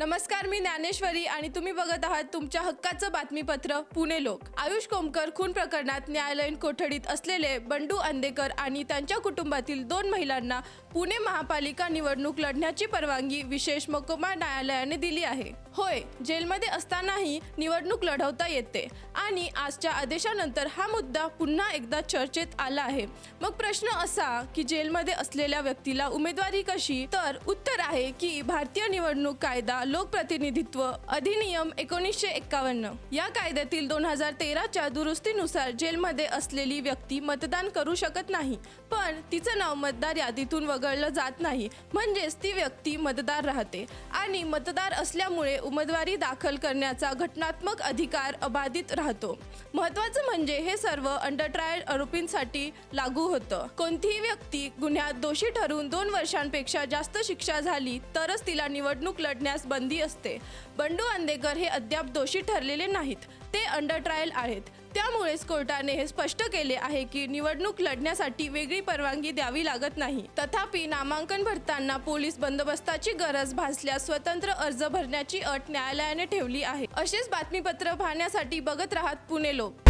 नमस्कार मी ज्ञानेश्वरी आणि तुम्ही बघत आहात तुमच्या हक्काचं बातमीपत्र पुणे लोक. आयुष कोमकर खून प्रकरणात न्यायालयीन कोठडीत असलेले बंडू अंदेकर आणि त्यांच्या कुटुंबातील दोन महिलांना पुणे महापालिका निवडणूक लढण्याची परवानगी विशेष मकोमा न्यायालयाने दिली आहे. होय जेलमध्ये असतानाही निवडणूक लढवता येते आणि आजच्या आदेशानंतर हा मुद्दा पुन्हा एकदा चर्चेत आला आहे. मग प्रश्न असा की जेलमध्ये असलेल्या व्यक्तीला उमेदवारी कशी? तर उत्तर आहे की भारतीय निवडणूक कायदा लोकप्रतिनिधित्व अधिनियम एकोणीसशे एक्कावन्न. या कायद्यातील दोन हजार तेराच्या दुरुस्तीनुसार जेलमध्ये असलेली व्यक्ती मतदान करू शकत नाही पण तिचं नाव मतदार यादीतून वगळलं जात नाही. म्हणजेच ती व्यक्ती मतदार राहते आणि मतदार असल्यामुळे उमेदवारी दाखल करण्याचा घटनात्मक अधिकार अबाधित राहतो. महत्वाचं म्हणजे हे सर्व अंडर ट्रायल आरोपींसाठी लागू होतं. कोणतीही व्यक्ती गुन्ह्यात दोषी ठरून दोन वर्षांपेक्षा जास्त शिक्षा झाली तरच तिला निवडणूक लढण्यास बंदी बंदी असते. बंडू अंदेकर हे अद्याप दोषी ठरलेले नाहीत. ते अंडर ट्रायल आहेत. त्यामुळेच कोर्टाने हे स्पष्ट केले आहे की निवडणूक लढण्यासाठी वेगळी परवानगी द्यावी लागत नाही. तथापि नामांकन भरताना पोलीस बंदोबस्ताची गरज भासल्यास स्वतंत्र अर्ज भरण्याची अट न्यायालयाने ठेवली आहे. असेच बातमीपत्र पाहण्यासाठी बघत राहत पुणे लोक.